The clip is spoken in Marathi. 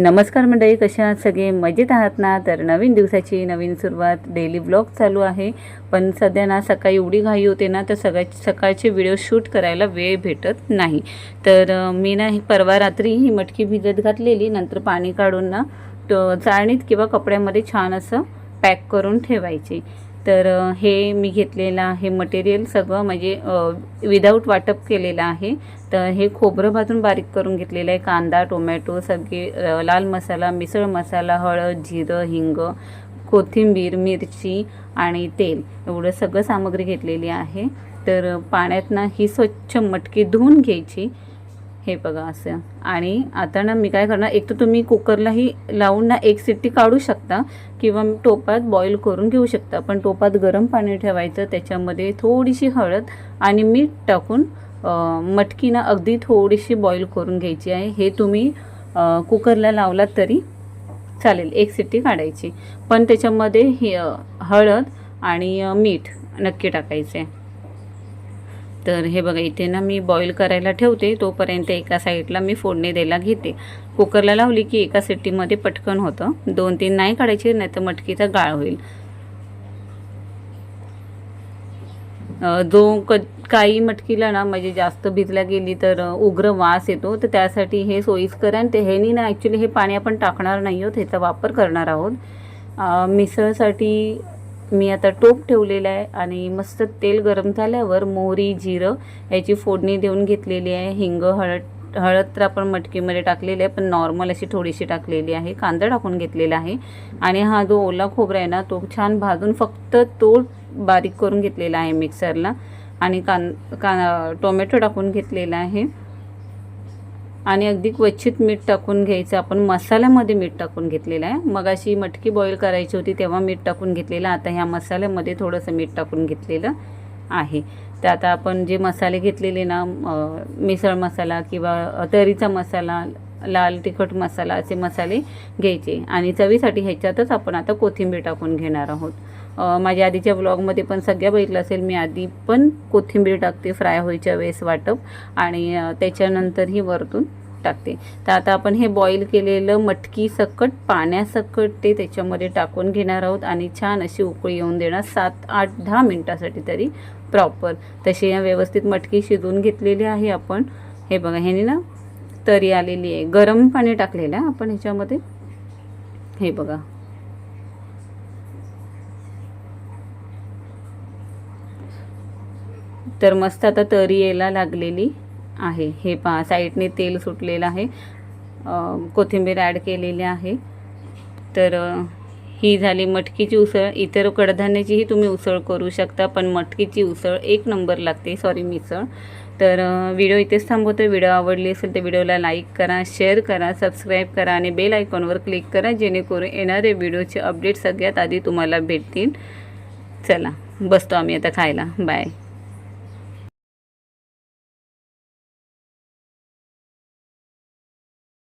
नमस्कार मंडळी कशा आहात सगळे? मजेत आहात ना? तर नवीन दिवसाची नवीन सुरुवात डेली ब्लॉग चालू आहे. पण सध्या ना सकाळी एवढी घाई होते ना तर सगळ्या सकाळचे व्हिडिओ शूट करायला वेळ भेटत नाही. तर मी ना ही परवा रात्री ही मटकी भिजत घातलेली नंतर पाणी काढून ना चाळणीत किंवा कपड्यामध्ये छान असं पॅक करून ठेवायची. तर हे मी घेतलेलं आहे मटेरियल सगळं म्हणजे विदाऊट वाटप केलेलं आहे. तर हे खोबरं भाजून बारीक करून घेतलेलं आहे. कांदा टोमॅटो सगळे लाल मसाला मिसळ मसाला हळद जिरं हिंग कोथिंबीर मिरची आणि तेल एवढं सगळं सामग्री घेतलेली आहे. तर पाण्यात ना ही स्वच्छ मटकी धुवून घ्यायची. हे बघा असं. आणि आता ना मी काय करणार एक तर तुम्ही कुकरलाही लावून ना एक सिट्टी काढू शकता किंवा टोपात बॉईल करून घेऊ शकता. पण टोपात गरम पाणी ठेवायचं त्याच्यामध्ये थोडीशी हळद आणि मीठ टाकून मटकी ना अगदी थोडीशी बॉईल करून घ्यायची आहे. हे तुम्ही कुकरला लावलात तरी चालेल एक सिट्टी काढायची. पण त्याच्यामध्ये हे हळद आणि मीठ नक्की टाकायचे तर हे बघा इथे ना मी बॉईल करायला ठेवते. तोपर्यंत एका साईडला मी फोडणी द्यायला घेते. कुकरला लावली की एका सिट्टीमध्ये पटकन होतं. दोन तीन नाही काढायचे नाही तर मटकीचा गाळ होईल. जो क काही मटकीला ना म्हणजे जास्त भिजल्या गेली तर उग्र वास येतो. तर त्यासाठी हे सोयीस्कर आहे. आणि ते ह्यानी ना ॲक्च्युली हे पाणी आपण टाकणार नाही आहोत. ह्याचा वापर करणार आहोत. मिसळसाठी मी आता टोप ठेवलेला आहे आणि मस्त तेल गरम झाल्यावर मोहरी जिरं याची फोडणी देऊन घेतलेली आहे. हिंग हळद हळद तर आपण मटकीमध्ये टाकलेली आहे पण नॉर्मल अशी थोडीशी टाकलेली आहे. कांदा टाकून घेतलेला आहे. आणि हा जो ओला खोबरा आहे ना तो छान भाजून फक्त तो बारीक करून घेतलेला आहे मिक्सरला आणि कान का टोमॅटो टाकून घेतलेला आहे. आणि अगदी क्वचित मीठ टाकून घ्यायचं. आपण मसाल्यामध्ये मीठ टाकून घेतलेलं आहे. मग अशी मटकी बॉईल करायची होती तेव्हा मीठ टाकून घेतलेलं. आता ह्या मसाल्यामध्ये थोडंसं मीठ टाकून घेतलेलं आहे. तर आता आपण जे मसाले घेतलेले ना मिसळ मसाला किंवा तरीचा मसाला लाल तिखट मसाला असे मसाले घ्यायचे. आणि चवीसाठी ह्याच्यातच आपण आता कोथिंबीर टाकून घेणार आहोत. माझ्या आधीच्या ब्लॉगमध्ये पण सगळ्या बघितलं असेल मी आधी पण कोथिंबीर टाकते फ्राय व्हायच्या वेळेस वाटप. आणि त्याच्यानंतरही वरतून टाकते. तर आता आपण हे बॉईल केलेलं मटकी सकट पाण्यासकट ते त्याच्यामध्ये टाकून घेणार आहोत आणि छान अशी उकळी येऊन देणार सात आठ दहा मिनटासाठी तरी प्रॉपर तशी या व्यवस्थित मटकी शिजवून घेतलेली आहे आपण. हे बघा ह्याने ना तरी आलेली आहे. गरम पाणी टाकलेलं आहे आपण ह्याच्यामध्ये. हे बघा. तर मस्त आता तरी यायला लागलेली. आहे. हे पहा साईडने तेल सुटलेलं आहे. कोथिंबीर ॲड केलेली आहे. तर ही झाली मटकीची उसळ. इतर कडधान्याचीही तुम्ही उसळ करू शकता पण मटकीची उसळ एक नंबर लागते. सॉरी मिसळ. तर व्हिडिओ इथेच थांबवतो. व्हिडिओ आवडली असेल तर व्हिडिओला लाईक करा शेअर करा सबस्क्राईब करा आणि बेल आयकॉनवर क्लिक करा जेणेकरून येणारे व्हिडिओचे अपडेट सगळ्यात आधी तुम्हाला भेटतील. चला बसतो आम्ही आता खायला. बाय